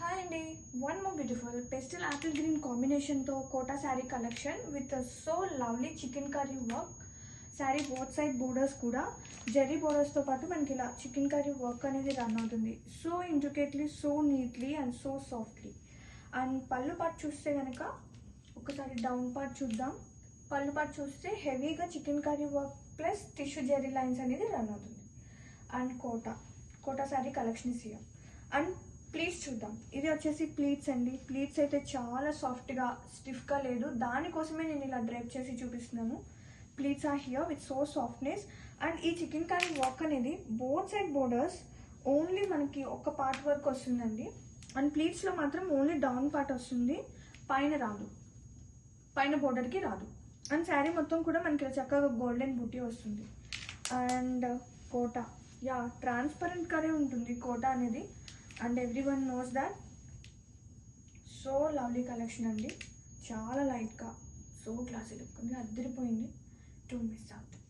Hi అండి one more beautiful pastel apple green కాంబినేషన్తో Kota sari collection with so lovely chikankari work sari both side borders కూడా. జెర్రీ బోర్డర్స్తో పాటు మనకి ఇలా చికెన్ కర్రీ వర్క్ అనేది రన్ అవుతుంది. So intricately so neatly and so softly and పళ్ళు పాటు చూస్తే కనుక ఒకసారి డౌన్ పార్ట్ చూద్దాం. పళ్ళు పాటు చూస్తే హెవీగా chikankari work plus tissue zari lines అనేది రన్ అవుతుంది. And Kota. Kota sari collection is and చూద్దాం. ఇది వచ్చేసి ప్లీట్స్ అండి. ప్లీట్స్ అయితే చాలా సాఫ్ట్గా స్టిఫ్గా లేదు. దానికోసమే నేను ఇలా డ్రైప్ చేసి చూపిస్తున్నాను. Pleats are here with so softness and ఈ చికెన్ కర్రీ వర్క్ అనేది బోత్ సైడ్ బోర్డర్స్ ఓన్లీ మనకి ఒక పార్ట్ వర్క్ వస్తుందండి. అండ్ ప్లీట్స్లో మాత్రం ఓన్లీ డౌన్ పార్ట్ వస్తుంది. పైన రాదు. పైన బోర్డర్కి రాదు. అండ్ శారీ మొత్తం కూడా మనకి చక్కగా గోల్డెన్ బూటీ వస్తుంది. అండ్ కోటా. యా ట్రాన్స్పరెంట్ కరే ఉంటుంది. కోటా అనేది. And every one knows that so lovely collection అండి. చాలా లైట్గా సో క్లాసీ లుక్ ఉంది అద్దరిపోయింది టూ మిస్ అవుతుంది